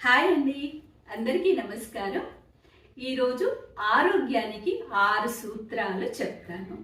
Hi అండి. అందరికీ నమస్కారం. ఈరోజు ఆరోగ్యానికి ఆరు సూత్రాలు చెప్తాను.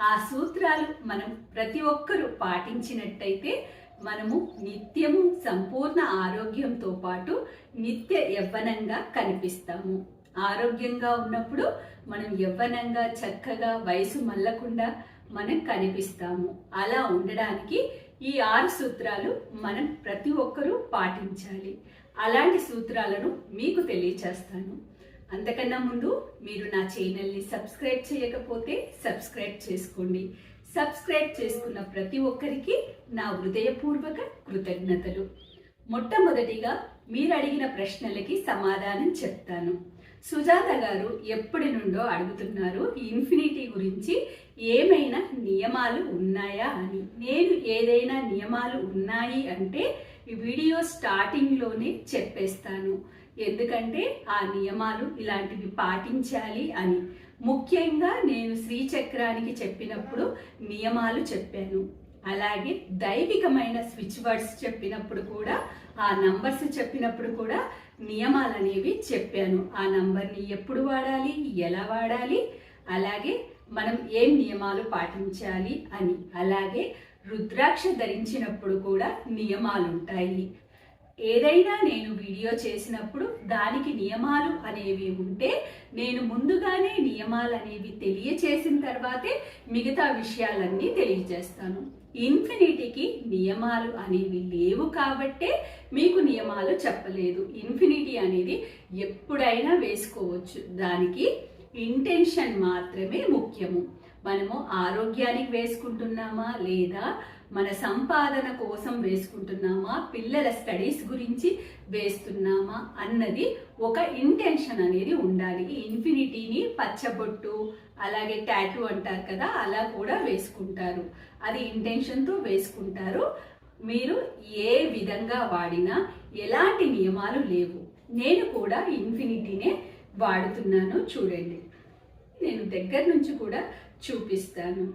ఆ సూత్రాలు మనం ప్రతి ఒక్కరూ పాటించినట్టయితే మనము నిత్యము సంపూర్ణ ఆరోగ్యంతో పాటు నిత్య యవ్వనంగా కనిపిస్తాము. ఆరోగ్యంగా ఉన్నప్పుడు మనం యవ్వనంగా చక్కగా వయసు మల్లకుండా మనం కనిపిస్తాము. అలా ఉండడానికి ఈ ఆరు సూత్రాలు మనం ప్రతి ఒక్కరూ పాటించాలి. అలాంటి సూత్రాలను మీకు తెలియచేస్తాను. అంతకన్నా ముందు మీరు నా ఛానల్ని సబ్స్క్రైబ్ చేయకపోతే సబ్స్క్రైబ్ చేసుకోండి. సబ్స్క్రైబ్ చేసుకున్న ప్రతి ఒక్కరికి నా హృదయపూర్వక కృతజ్ఞతలు. మొట్టమొదటిగా మీరు అడిగిన ప్రశ్నలకి సమాధానం చెప్తాను. సుజాత గారు ఎప్పటి నుండో అడుగుతున్నారు ఇన్ఫినిటీ గురించి ఏమైనా నియమాలు ఉన్నాయా? అని. నేను ఏదైనా నియమాలు ఉన్నాయి అంటే ఈ వీడియో స్టార్టింగ్లోనే చెప్పేస్తాను. ఎందుకంటే ఆ నియమాలు ఇలాంటివి పాటించాలి అని. ముఖ్యంగా నేను శ్రీచక్రానికి చెప్పినప్పుడు నియమాలు చెప్పాను. అలాగే దైవికమైన స్విచ్ వర్డ్స్ చెప్పినప్పుడు కూడా ఆ నంబర్స్ చెప్పినప్పుడు కూడా నియమాలు అనేవి చెప్పాను. ఆ నంబర్ని ఎప్పుడు వాడాలి? ఎలా వాడాలి? అలాగే మనం ఏం నియమాలు పాటించాలి అని. అలాగే రుద్రాక్ష ధరించినప్పుడు కూడా నియమాలు ఉంటాయి ఏదైనా నేను వీడియో చేసినప్పుడు దానికి నియమాలు అనేవి ఉంటే నేను ముందుగానే నియమాలు అనేవి తెలియచేసిన తర్వాతే మిగతా విషయాలన్నీ తెలియజేస్తాను. ఇన్ఫినిటీకి నియమాలు అనేవి లేవు కాబట్టే మీకు నియమాలు చెప్పలేదు. ఇన్ఫినిటీ అనేది ఎప్పుడైనా వేసుకోవచ్చు. దానికి ఇంటెన్షన్ మాత్రమే ముఖ్యము. మనము ఆరోగ్యానికి వేసుకుంటున్నామా లేదా మన సంపాదన కోసం వేసుకుంటున్నామా పిల్లల స్టడీస్ గురించి వేస్తున్నామా అన్నది ఒక ఇంటెన్షన్ అనేది ఉండాలి. ఇన్ఫినిటీని పచ్చబొట్టు అలాగే టాటూ అంటారు కదా అలా కూడా వేసుకుంటారు. అది ఇంటెన్షన్తో వేసుకుంటారు. మీరు ఏ విధంగా వాడినా ఎలాంటి నియమాలు లేవు. నేను కూడా ఇన్ఫినిటీనే వాడుతున్నాను. చూడండి. నేను దగ్గర నుంచి కూడా చూపిస్తాను.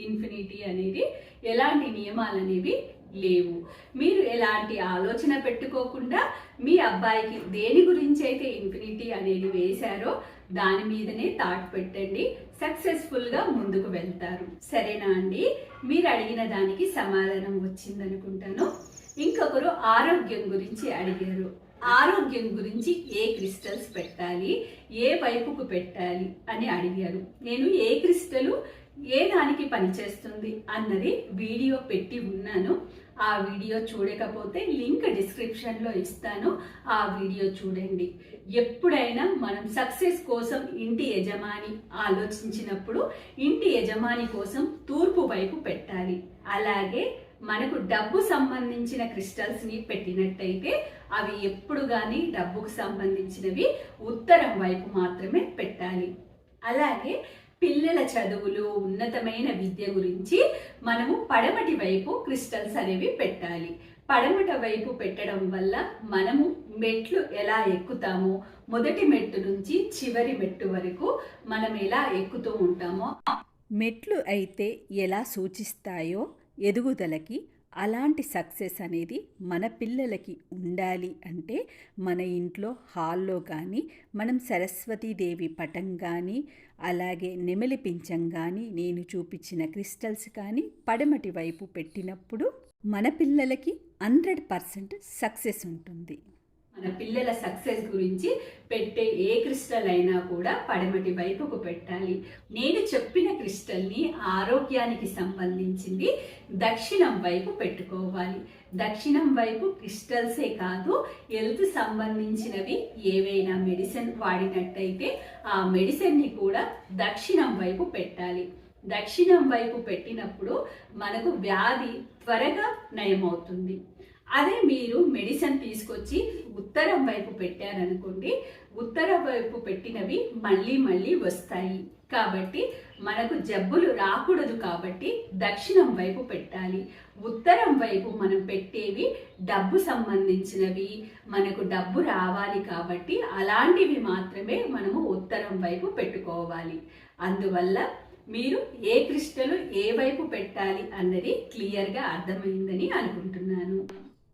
ఇన్ఫినిటీ అనేది ఎలాంటి నియమాలు అనేవి లేవు. మీరు ఎలాంటి ఆలోచన పెట్టుకోకుండా మీ అబ్బాయికి దేని గురించి అయితే ఇన్ఫినిటీ అనేది వేశారో దాని మీదనే థాట్ పెట్టండి. సక్సెస్ఫుల్గా ముందుకు వెళ్తారు. సరేనా అండి? మీరు అడిగిన దానికి సమాధానం వచ్చిందనుకుంటాను. ఇంకొకరు ఆరోగ్యం గురించి అడిగారు. ఆరోగ్యం గురించి ఏ క్రిస్టల్స్ పెట్టాలి ఏ వైపుకు పెట్టాలి అని అడిగారు. నేను ఏ క్రిస్టలు ఏ దానికి పనిచేస్తుంది అన్నది వీడియో పెట్టి ఉన్నాను. ఆ వీడియో చూడకపోతే లింక్ డిస్క్రిప్షన్లో ఇస్తాను. ఆ వీడియో చూడండి. ఎప్పుడైనా మనం సక్సెస్ కోసం ఇంటి యజమాని ఆలోచించినప్పుడు ఇంటి యజమాని కోసం తూర్పు వైపు పెట్టాలి. అలాగే మనకు డబ్బు సంబంధించిన క్రిస్టల్స్ని పెట్టినట్టయితే అవి ఎప్పుడు కానీ డబ్బుకు సంబంధించినవి ఉత్తరం వైపు మాత్రమే పెట్టాలి. అలాగే పిల్లల చదువులు ఉన్నతమైన విద్య గురించి మనము పడమటి వైపు క్రిస్టల్స్ అనేవి పెట్టాలి. పడమట వైపు పెట్టడం వల్ల మనము మెట్లు ఎలా ఎక్కుతామో మొదటి మెట్టు నుంచి చివరి మెట్టు వరకు మనం ఎలా ఎక్కుతూ ఉంటామో మెట్లు అయితే ఎలా సూచిస్తాయో ఎదుగుదలకి అలాంటి సక్సెస్ అనేది మన పిల్లలకి ఉండాలి అంటే మన ఇంట్లో హాల్లో కానీ మనం సరస్వతీదేవి పటం కానీ అలాగే నెమలి పించం కానీ నేను చూపించిన క్రిస్టల్స్ కానీ పడమటి వైపు పెట్టినప్పుడు మన పిల్లలకి హండ్రెడ్ పర్సెంట్ సక్సెస్ ఉంటుంది. మన పిల్లల సక్సెస్ గురించి పెట్టే ఏ క్రిస్టల్ అయినా కూడా పడమటి వైపుకు పెట్టాలి. నేను చెప్పిన క్రిస్టల్ని ఆరోగ్యానికి సంబంధించింది దక్షిణం వైపు పెట్టుకోవాలి. దక్షిణం వైపు క్రిస్టల్సే కాదు హెల్త్ సంబంధించినవి ఏవైనా మెడిసిన్ వాడినట్టయితే ఆ మెడిసిన్ని కూడా దక్షిణం వైపు పెట్టాలి. దక్షిణం వైపు పెట్టినప్పుడు మనకు వ్యాధి త్వరగా నయమవుతుంది. అదే మీరు మెడిసిన్ తీసుకొచ్చి ఉత్తరం వైపు పెట్టారనుకోండి ఉత్తర వైపు పెట్టినవి మళ్ళీ మళ్ళీ వస్తాయి. కాబట్టి మనకు జబ్బులు రాకూడదు కాబట్టి దక్షిణం వైపు పెట్టాలి. ఉత్తరం వైపు మనం పెట్టేవి డబ్బు సంబంధించినవి మనకు డబ్బు రావాలి కాబట్టి అలాంటివి మాత్రమే మనము ఉత్తరం వైపు పెట్టుకోవాలి. అందువల్ల మీరు ఏ క్రిస్టలు ఏ వైపు పెట్టాలి అన్నది క్లియర్గా అర్థమైందని అనుకుంటున్నాను.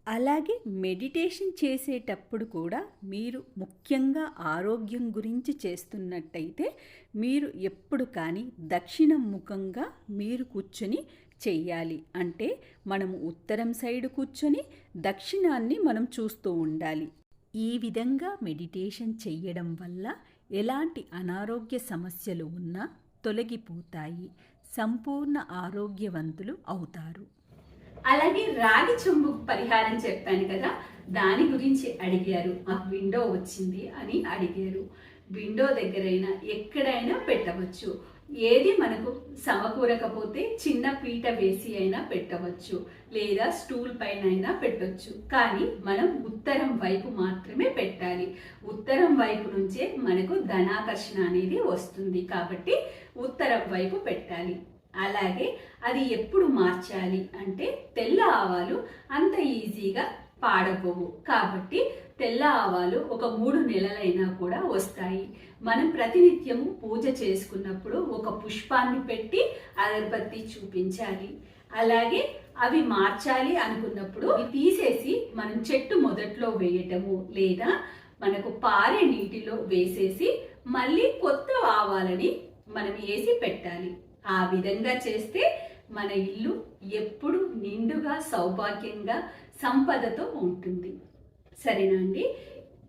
అలాగే మెడిటేషన్ చేసేటప్పుడు కూడా మీరు ముఖ్యంగా ఆరోగ్యం గురించి చేస్తున్నట్టయితే మీరు ఎప్పుడు కానీ దక్షిణం ముఖంగా మీరు కూర్చొని చెయ్యాలి. అంటే మనము ఉత్తరం సైడ్ కూర్చొని దక్షిణాన్ని మనం చూస్తూ ఉండాలి. ఈ విధంగా మెడిటేషన్ చెయ్యడం వల్ల ఎలాంటి అనారోగ్య సమస్యలు ఉన్నా తొలగిపోతాయి. సంపూర్ణ ఆరోగ్యవంతులు అవుతారు. అలాగే రాగి చెంబు పరిహారం చెప్పాను కదా దాని గురించి అడిగారు. మాకు విండో వచ్చింది అని అడిగారు. విండో దగ్గరైనా ఎక్కడైనా పెట్టవచ్చు. ఏది మనకు సమకూరకపోతే చిన్న పీట వేసి అయినా పెట్టవచ్చు. లేదా స్టూల్ పైన అయినా పెట్టవచ్చు కానీ మనం ఉత్తరం వైపు మాత్రమే పెట్టాలి. ఉత్తరం వైపు నుంచే మనకు ధనాకర్షణ అనేది వస్తుంది కాబట్టి ఉత్తరం వైపు పెట్టాలి. అలాగే అది ఎప్పుడు మార్చాలి అంటే తెల్ల ఆవాలు అంత ఈజీగా పాడపోవు కాబట్టి తెల్ల ఆవాలు ఒక మూడు నెలలైనా కూడా వస్తాయి. మనం ప్రతినిత్యము పూజ చేసుకున్నప్పుడు ఒక పుష్పాన్ని పెట్టి అగరబత్తి చూపించాలి. అలాగే అవి మార్చాలి అనుకున్నప్పుడు తీసేసి మనం చెట్టు మొదట్లో వేయటము లేదా మనకు పారే నీటిలో వేసేసి మళ్ళీ కొత్త ఆవాలని మనం వేసి పెట్టాలి. ఆ విధంగా చేస్తే మన ఇల్లు ఎప్పుడు నిండుగా సౌభాగ్యంగా సంపదతో ఉంటుంది. సరేనా అండి?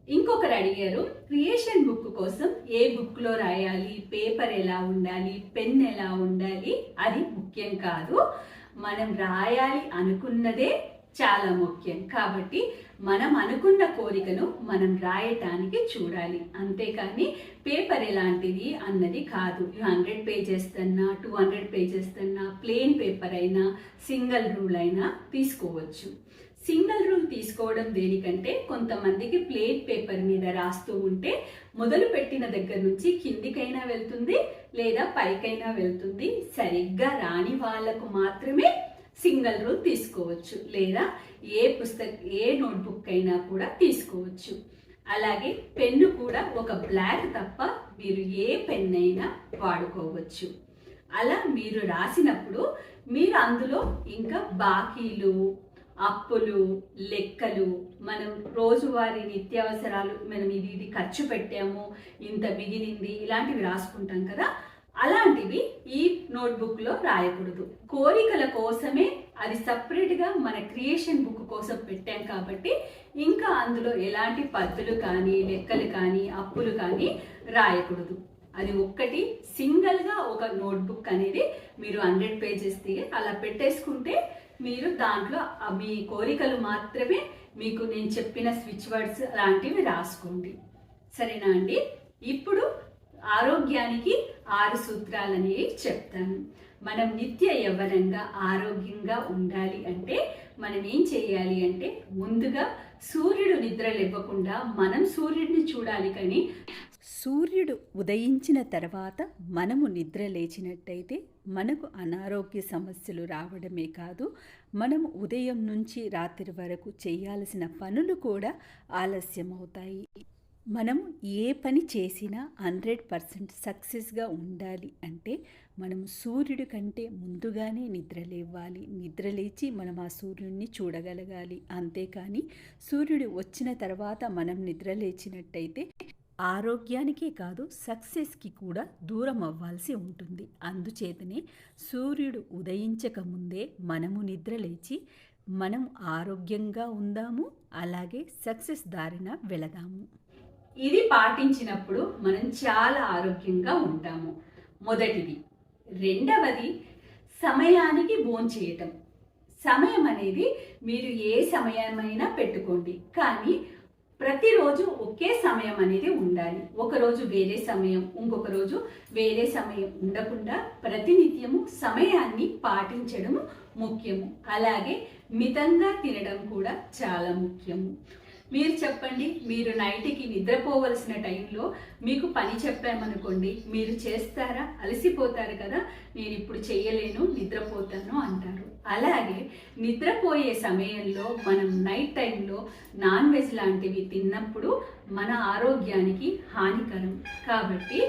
ఇంకొకరు అడిగారు క్రియేషన్ బుక్ కోసం ఏ బుక్లో రాయాలి పేపర్ ఎలా ఉండాలి పెన్ ఎలా ఉండాలి? అది ముఖ్యం కాదు. మనం రాయాలి అనుకున్నదే చాలా ముఖ్యం. కాబట్టి మనం అనుకున్న కోరికను మనం రాయటానికి చూడాలి. అంతేకాని పేపర్ ఎలాంటిది అన్నది కాదు. హండ్రెడ్ పేజెస్ అన్నా టూ హండ్రెడ్ పేజెస్ అన్నా ప్లేన్ పేపర్ అయినా సింగిల్ రూల్ అయినా తీసుకోవచ్చు. సింగిల్ రూల్ తీసుకోవడం దేనికంటే కొంతమందికి ప్లేట్ పేపర్ మీద రాస్తూ ఉంటే మొదలు పెట్టిన దగ్గర నుంచి కిందికైనా వెళ్తుంది లేదా పైకైనా వెళ్తుంది. సరిగ్గా రాని వాళ్ళకు మాత్రమే సింగిల్ రూల్ తీసుకోవచ్చు. లేదా ఏ పుస్తక ఏ నోట్బుక్ అయినా కూడా తీసుకోవచ్చు. అలాగే పెన్ను కూడా ఒక బ్లాక్ తప్ప మీరు ఏ పెన్ అయినా వాడుకోవచ్చు. అలా మీరు రాసినప్పుడు మీరు అందులో ఇంకా బాకీలు అప్పులు లెక్కలు మనం రోజువారీ నిత్యావసరాలు మనం ఇది ఇది ఖర్చు పెట్టాము ఇంత మిగిలింది ఇలాంటివి రాసుకుంటాం కదా అలాంటివి ఈ నోట్బుక్లో రాయకూడదు. కోరికల కోసమే అది సపరేట్గా మన క్రియేషన్ బుక్ కోసం పెట్టాం కాబట్టి ఇంకా అందులో ఎలాంటి పద్దులు కానీ లెక్కలు కానీ అప్పులు కానీ రాయకూడదు. అది ఒక్కటి సింగిల్గా ఒక నోట్బుక్ అనేది మీరు హండ్రెడ్ పేజెస్ అలా పెట్టేసుకుంటే మీరు దాంట్లో మీ కోరికలు మాత్రమే మీకు నేను చెప్పిన స్విచ్ వర్డ్స్ లాంటివి రాసుకోండి. సరేనా అండి? ఇప్పుడు ఆరోగ్యానికి ఆరు సూత్రాలనేవి చెప్తాను. మనం నిత్య యవ్వనంగా ఆరోగ్యంగా ఉండాలి అంటే మనం ఏం చేయాలి అంటే ముందుగా సూర్యుడు నిద్రలు ఇవ్వకుండా మనం సూర్యుడిని చూడాలి కానీ సూర్యుడు ఉదయించిన తర్వాత మనము నిద్ర లేచినట్టయితే మనకు అనారోగ్య సమస్యలు రావడమే కాదు మనము ఉదయం నుంచి రాత్రి వరకు చేయాల్సిన పనులు కూడా ఆలస్యమవుతాయి. మనం ఏ పని చేసినా హండ్రెడ్ పర్సెంట్ సక్సెస్గా ఉండాలి అంటే మనం సూర్యుడి కంటే ముందుగానే నిద్ర లేవాలి నిద్ర లేచి మనం ఆ సూర్యుడిని చూడగలగాలి. అంతేకాని సూర్యుడు వచ్చిన తర్వాత మనం నిద్ర లేచినట్టయితే ఆరోగ్యానికే కాదు సక్సెస్కి కూడా దూరం అవ్వాల్సి ఉంటుంది. అందుచేతనే సూర్యుడు ఉదయించక ముందే మనము నిద్రలేచి మనం ఆరోగ్యంగా ఉందాము అలాగే సక్సెస్ దారిన వెళదాము. ఇది పాటించినప్పుడు మనం చాలా ఆరోగ్యంగా ఉంటాము. మొదటిది. రెండవది సమయానికి భోంచేయటం సమయం అనేది మీరు ఏ సమయమైనా పెట్టుకోండి. కానీ ప్రతిరోజు ఒకే సమయం అనేది ఉండాలి. ఒకరోజు వేరే సమయం ఇంకొక రోజు వేరే సమయం ఉండకుండా ప్రతినిత్యము సమయాన్ని పాటించడం ముఖ్యము. అలాగే మితంగా తినడం కూడా చాలా ముఖ్యము. మీరు చెప్పండి మీరు నైట్కి నిద్రపోవలసిన టైంలో మీకు పని చెప్పామనుకోండి మీరు చేస్తారా? అలసిపోతారు కదా నేను ఇప్పుడు చేయలేను నిద్రపోతాను అంటారు. అలాగే నిద్రపోయే సమయంలో మనం నైట్ టైంలో నాన్ వెజ్ లాంటివి తిన్నప్పుడు మన ఆరోగ్యానికి హానికరం. కాబట్టి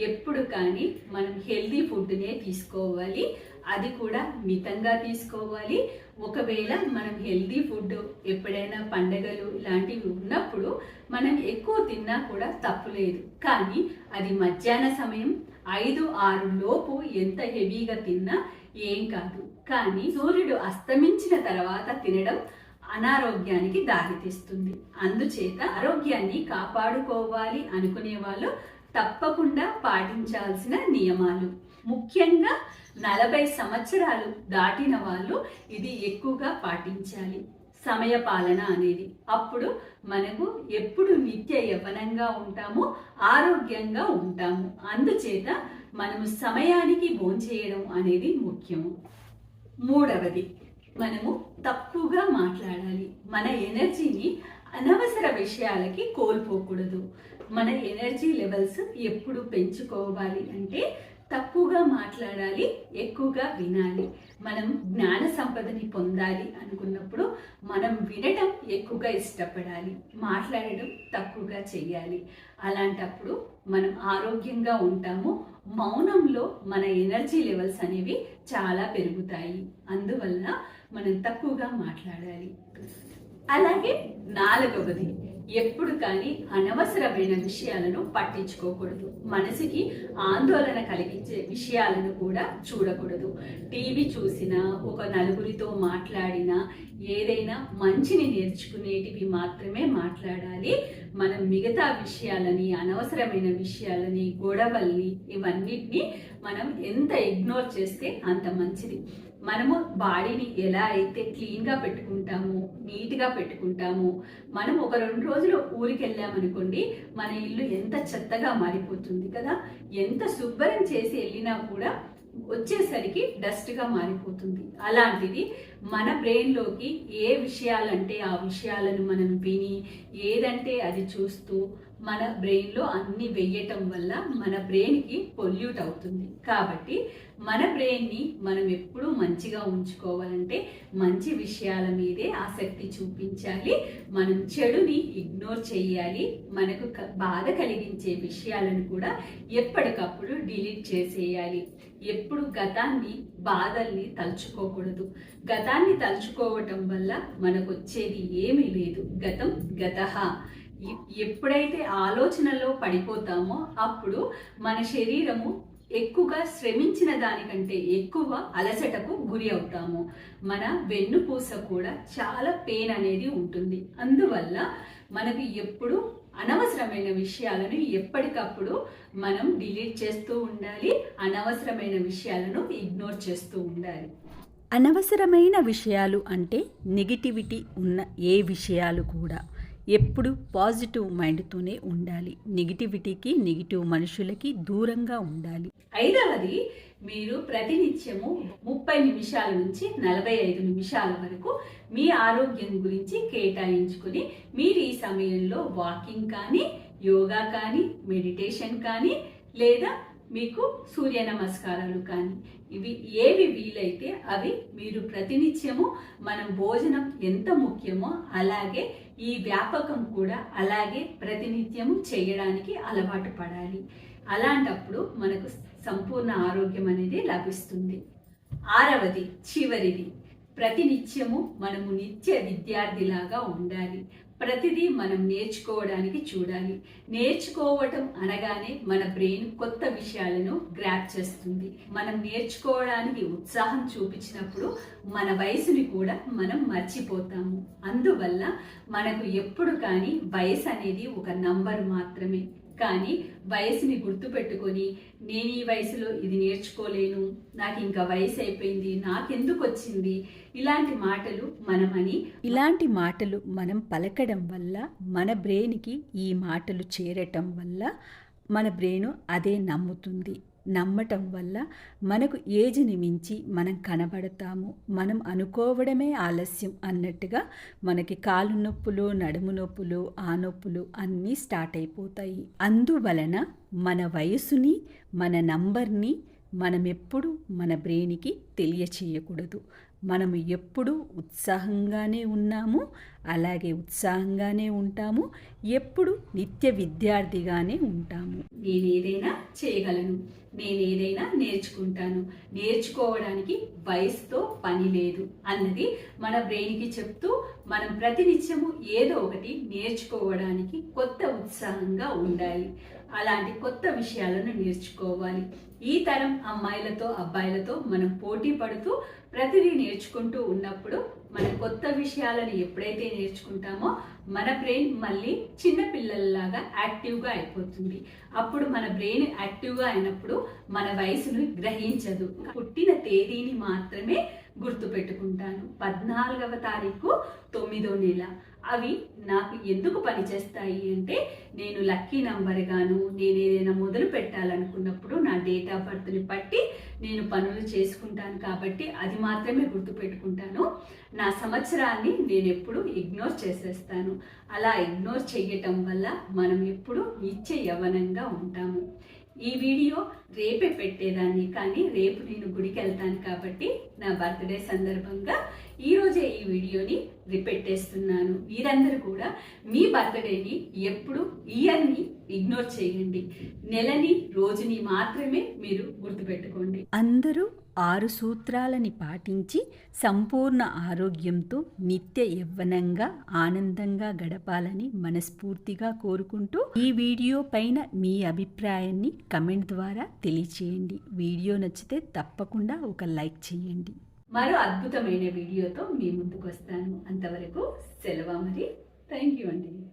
ఎప్పుడు కానీ మనం హెల్దీ ఫుడ్నే తీసుకోవాలి. అది కూడా మితంగా తీసుకోవాలి. ఒకవేళ మనం హెల్దీ ఫుడ్ ఎప్పుడైనా పండగలు ఇలాంటివి ఉన్నప్పుడు మనం ఎక్కువ తిన్నా కూడా తప్పులేదు కానీ అది మధ్యాహ్న సమయం ఐదు ఆరు లోపు ఎంత హెవీగా తిన్నా ఏం కాదు. కానీ సూర్యుడు అస్తమించిన తర్వాత తినడం అనారోగ్యానికి దారితీస్తుంది. అందుచేత ఆరోగ్యాన్ని కాపాడుకోవాలి అనుకునే వాళ్ళు తప్పకుండా పాటించాల్సిన నియమాలు. ముఖ్యంగా నలభై సంవత్సరాలు దాటిన వాళ్ళు ఇది ఎక్కువగా పాటించాలి. సమయ పాలన అనేది. అప్పుడు మనకు ఎప్పుడు నిత్య యవ్వనంగా ఉంటామో ఆరోగ్యంగా ఉంటాము. అందుచేత మనము సమయానికి భోంచేయడం అనేది ముఖ్యము. మూడవది మనము తక్కువగా మాట్లాడాలి. మన ఎనర్జీని అనవసర విషయాలకి కోల్పోకూడదు. మన ఎనర్జీ లెవెల్స్ ఎప్పుడు పెంచుకోవాలి అంటే తక్కువగా మాట్లాడాలి ఎక్కువగా వినాలి. మనం జ్ఞాన సంపదని పొందాలి అనుకున్నప్పుడు మనం వినటం ఎక్కువగా ఇష్టపడాలి మాట్లాడడం తక్కువగా చేయాలి అలాంటప్పుడు మనం ఆరోగ్యంగా ఉంటాము మౌనంలో మన ఎనర్జీ లెవెల్స్ అనేవి చాలా పెరుగుతాయి. అందువల్ల మనం తక్కువగా మాట్లాడాలి. అలాగే నాలుగవది ఎప్పుడు కానీ అనవసరమైన విషయాలను పట్టించుకోకూడదు. మనసుకి ఆందోళన కలిగించే విషయాలను కూడా చూడకూడదు. టీవీ చూసినా ఒక నలుగురితో మాట్లాడినా ఏదైనా మంచిని నేర్చుకునేటివి మాత్రమే మాట్లాడాలి. మనం మిగతా విషయాలని అనవసరమైన విషయాలని గొడవల్ని ఇవన్నిటిని మనం ఎంత ఇగ్నోర్ చేస్తే అంత మంచిది. మనము బాడీని ఎలా అయితే క్లీన్గా పెట్టుకుంటామో నీట్గా పెట్టుకుంటామో మనం ఒక రెండు రోజులు ఊరికి వెళ్ళామనుకోండి మన ఇల్లు ఎంత చెత్తగా మారిపోతుంది కదా? ఎంత శుభ్రం చేసి వెళ్ళినా కూడా వచ్చేసరికి డస్ట్గా మారిపోతుంది. అలాంటిది మన బ్రెయిన్లోకి ఏ విషయాలంటే ఆ విషయాలను మనం విని ఏదంటే అది చూస్తూ మన బ్రెయిన్లో అన్ని వెయ్యటం వల్ల మన బ్రెయిన్కి పొల్యూట్ అవుతుంది. కాబట్టి మన బ్రెయిన్ని మనం ఎప్పుడూ మంచిగా ఉంచుకోవాలంటే మంచి విషయాల మీదే ఆసక్తి చూపించాలి. మనం చెడుని ఇగ్నోర్ చేయాలి. మనకు క- బాధ కలిగించే విషయాలను కూడా ఎప్పటికప్పుడు డిలీట్ చేసేయాలి. ఎప్పుడు గతాన్ని బాధల్ని తలుచుకోకూడదు. గతాన్ని తలుచుకోవటం వల్ల మనకు వచ్చేది ఏమీ లేదు. గతం గతహ. ఎప్పుడైతే ఆలోచనలో పడిపోతామో అప్పుడు మన శరీరము ఎక్కువగా శ్రమించిన దానికంటే ఎక్కువ అలసటకు గురి అవుతాము. మన వెన్నుపూస కూడా చాలా పెయిన్ అనేది ఉంటుంది. అందువల్ల మనకు ఎప్పుడు అనవసరమైన విషయాలను ఎప్పటికప్పుడు మనం డిలీట్ చేస్తూ ఉండాలి. అనవసరమైన విషయాలను ఇగ్నోర్ చేస్తూ ఉండాలి. అనవసరమైన విషయాలు అంటే నెగిటివిటీ ఉన్న ఏ విషయాలు కూడా. ఎప్పుడు పాజిటివ్ మైండ్తోనే ఉండాలి. నెగిటివిటీకి నెగిటివ్ మనుషులకి దూరంగా ఉండాలి. ఐదవది మీరు ప్రతినిత్యము ముప్పై నిమిషాల నుంచి నలభై ఐదు నిమిషాల వరకు మీ ఆరోగ్యం గురించి కేటాయించుకుని మీరు ఈ సమయంలో వాకింగ్ కానీ యోగా కానీ మెడిటేషన్ కానీ లేదా మీకు సూర్య నమస్కారాలు కానీ ఇవి ఏవి వీలైతే అవి మీరు ప్రతినిత్యము మనం భోజనం ఎంత ముఖ్యమో అలాగే ఈ వ్యాపకం కూడా అలాగే ప్రతినిత్యము చేయడానికి అలవాటు పడాలి. అలాంటప్పుడు మనకు సంపూర్ణ ఆరోగ్యం అనేది లభిస్తుంది. ఆరవది చివరిది. ప్రతినిత్యము మనము నిత్య విద్యార్థిలాగా ఉండాలి. ప్రతిదీ మనం నేర్చుకోవడానికి చూడాలి. నేర్చుకోవటం అనగానే మన బ్రెయిన్ కొత్త విషయాలను గ్రాప్ చేస్తుంది. మనం నేర్చుకోవడానికి ఉత్సాహం చూపించినప్పుడు మన వయసుని కూడా మనం మర్చిపోతాము. అందువల్ల మనకు ఎప్పుడు కానీ వయసు అనేది ఒక నంబర్ మాత్రమే. కానీ వయసుని గుర్తుపెట్టుకొని నేను ఈ వయసులో ఇది నేర్చుకోలేను నాకు ఇంకా వయసు అయిపోయింది నాకెందుకు వచ్చింది ఇలాంటి మాటలు మనమని ఇలాంటి మాటలు మనం పలకడం వల్ల మన బ్రెయిన్కి ఈ మాటలు చేరటం వల్ల మన బ్రెయిన్ అదే నమ్ముతుంది. నమ్మటం వల్ల మనకు ఏజ్ని మించి మనం కనబడతాము. మనం అనుకోవడమే ఆలస్యం అన్నట్టుగా మనకి కాలు నొప్పులు నడుము నొప్పులు ఆ నొప్పులు అన్నీ స్టార్ట్ అయిపోతాయి. అందువలన మన వయసుని మన నంబర్ని మనం ఎప్పుడు మన బ్రెయిన్కి తెలియచేయకూడదు. మనము ఎప్పుడు ఉత్సాహంగానే ఉన్నాము. అలాగే ఉత్సాహంగానే ఉంటాము. ఎప్పుడు నిత్య విద్యార్థిగానే ఉంటాము. నేను ఏదైనా చేయగలను. నేను ఏదైనా నేర్చుకుంటాను. నేర్చుకోవడానికి వయసుతో పని లేదు అన్నది మన బ్రెయిన్కి చెప్తూ మనం ప్రతినిత్యము ఏదో ఒకటి నేర్చుకోవడానికి కొత్త ఉత్సాహంగా ఉండాలి. అలాంటి కొత్త విషయాలను నేర్చుకోవాలి. ఈ తరం అమ్మాయిలతో అబ్బాయిలతో మనం పోటీ పడుతూ ప్రతిదీ నేర్చుకుంటూ ఉన్నప్పుడు మన కొత్త విషయాలను ఎప్పుడైతే నేర్చుకుంటామో మన బ్రెయిన్ మళ్ళీ చిన్న పిల్లల్లాగా యాక్టివ్గా అయిపోతుంది. అప్పుడు మన బ్రెయిన్ యాక్టివ్గా అయినప్పుడు మన వయసును గ్రహించదు. పుట్టిన తేదీని మాత్రమే గుర్తు పెట్టుకుంటాను పద్నాలుగవ తారీఖు తొమ్మిదో నెల. అవి నాకు ఎందుకు పనిచేస్తాయి అంటే నేను లక్కీ నంబర్ గాను నేను ఏదైనా మొదలు పెట్టాలనుకున్నప్పుడు నా డేట్ ఆఫ్ బర్త్ని బట్టి నేను పనులు చేసుకుంటాను కాబట్టి అది మాత్రమే గుర్తుపెట్టుకుంటాను. నా సంవత్సరాన్ని నేను ఎప్పుడు ఇగ్నోర్ చేసేస్తాను. అలా ఇగ్నోర్ చేయటం వల్ల మనం ఎప్పుడు నిత్య యవనంగా ఉంటాము. ఈ వీడియో రేపే పెట్టేదాన్ని కానీ రేపు నేను గుడికి వెళ్తాను కాబట్టి నా బర్త్డే సందర్భంగా ఈరోజే ఈ వీడియోని రిపెట్టేస్తున్నాను మీరందరూ కూడా మీ బర్త్డేని ఎప్పుడు ఇయర్ని ఇగ్నోర్ చేయండి. నెలని రోజుని మాత్రమే మీరు గుర్తుపెట్టుకోండి. అందరూ ఆరు సూత్రాలని పాటించి సంపూర్ణ ఆరోగ్యంతో నిత్య యవ్వనంగా ఆనందంగా గడపాలని మనస్ఫూర్తిగా కోరుకుంటూ ఈ వీడియో పైన మీ అభిప్రాయాన్ని కమెంట్ ద్వారా తెలియచేయండి. వీడియో నచ్చితే తప్పకుండా ఒక లైక్ చేయండి. మరో అద్భుతమైన వీడియోతో మీ ముందుకు వస్తాను. అంతవరకు సెలవు మరి థ్యాంక్ యూ అండి.